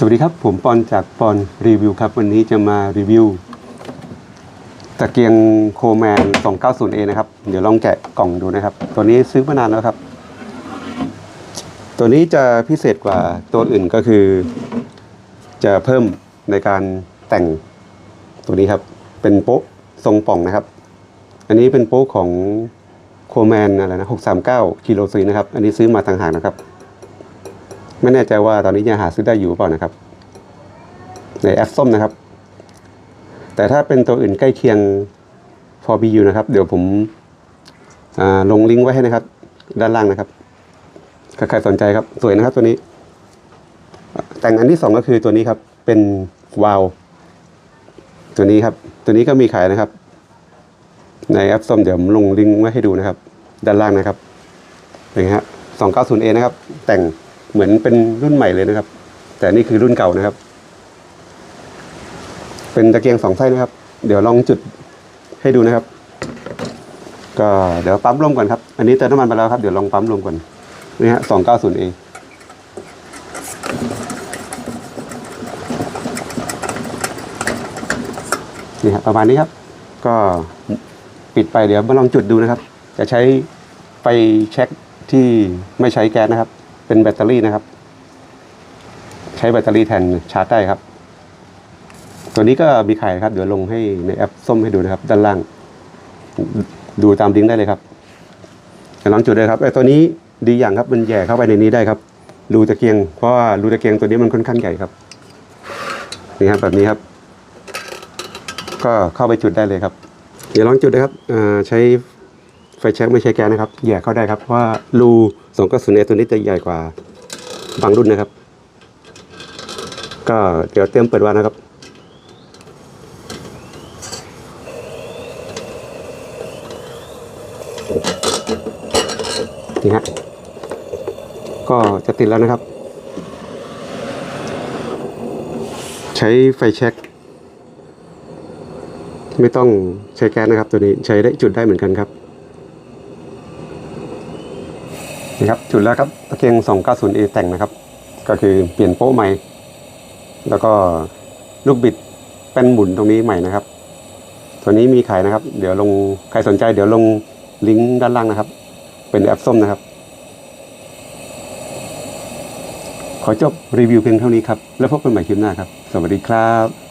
สวัสดีครับ ผมปอนจากปอนรีวิวครับ วันนี้จะมารีวิวตะเกียงโคแมน 290A นะครับ เดี๋ยวลองแกะกล่องดูนะครับ ตัวนี้ซื้อมานานแล้วครับ ตัวนี้จะพิเศษกว่าตัวอื่นก็คือ จะเพิ่มในการแต่งตัวนี้ครับ เป็นโป๊ะทรงป่องนะครับ อันนี้เป็นโป๊ะของโคแมนอะไรนะ639กิโลซีนะครับ อันนี้ซื้อมาต่างหากนะครับ ไม่แน่ใจว่าตอนนี้ยังหาซื้อได้อยู่หรือเปล่านะครับ ในแอปส้มนะครับ แต่ถ้าเป็นตัวอื่นใกล้เคียงพอมีอยู่นะครับ เดี๋ยวผมลงลิงก์ไว้ให้นะครับ ด้านล่างนะครับถ้าใครสนใจครับ สวยนะครับตัวนี้ แต่งอันที่สองก็คือตัวนี้ครับ เป็นวาวตัวนี้ครับ ตัวนี้ก็มีขายนะครับ ในแอปส้มเดี๋ยวผมลงลิงก์ไว้ให้ดูนะครับ ด้านล่างนะครับเป็นไงฮะ 290A นะครับ แต่ง เหมือนเป็นรุ่นใหม่เลยนะครับ แต่นี่คือรุ่นเก่านะครับ เป็นตะเกียงสองไส้นะครับ เดี๋ยวลองจุดให้ดูนะครับ ก็เดี๋ยวปั๊มลมก่อนครับ อันนี้เติมน้ำมันไปแล้วครับ เดี๋ยวลองปั๊มลมก่อนนี่ฮะ 290A นี่ฮะประมาณนี้ครับ ก็ปิดไปเดี๋ยวมาลองจุดดูนะครับ จะใช้ไฟเช็คที่ไม่ใช้แก๊สนะครับ เป็นแบตเตอรี่นะครับ ใช้แบตเตอรี่แทนชาร์จได้ครับ ตัวนี้ก็มีขายครับ เดี๋ยวลงให้ในแอปส้มให้ดูนะครับ ด้านล่าง ดูตามลิงก์ได้เลยครับลองจุดเลยครับไอ้ตัวนี้ดีอย่างครับมันแย่เข้าไปในนี้ได้ครับรูตะเกียงเพราะว่ารูตะเกียงตัวนี้มันค่อนข้างใหญ่ครับนี่ครับแบบนี้ครับ ก็เข้าไปจุดได้เลยครับ เดี๋ยวลองจุดนะครับใช้ ไฟแช็กไม่ใช้แก๊สนะครับแย่เข้าได้ครับ เพราะว่ารูสองกระสุนเอตัวนี้จะใหญ่กว่าบางรุ่นนะครับ ก็เดี๋ยวเตรียมเปิดวาล์วนะครับนี่ฮะก็จะติดแล้วนะครับ ใช้ไฟแช็กไม่ต้องใช้แก๊สนะครับ ตัวนี้ใช้ได้จุดได้เหมือนกันครับ นี่ครับจุดแล้วครับตะเกียง 290A แต่งนะครับ ก็คือเปลี่ยนโป๊ะใหม่ แล้วก็ลูกบิดเป็นหมุนตรงนี้ใหม่นะครับ ตัวนี้มีขายนะครับ เดี๋ยวลงใครสนใจ เดี๋ยวลงลิงก์ด้านล่างนะครับ เป็นแอปส้มนะครับ ขอจบรีวิวเพียงเท่านี้ครับ แล้วพบกันใหม่คลิปหน้าครับ สวัสดีครับ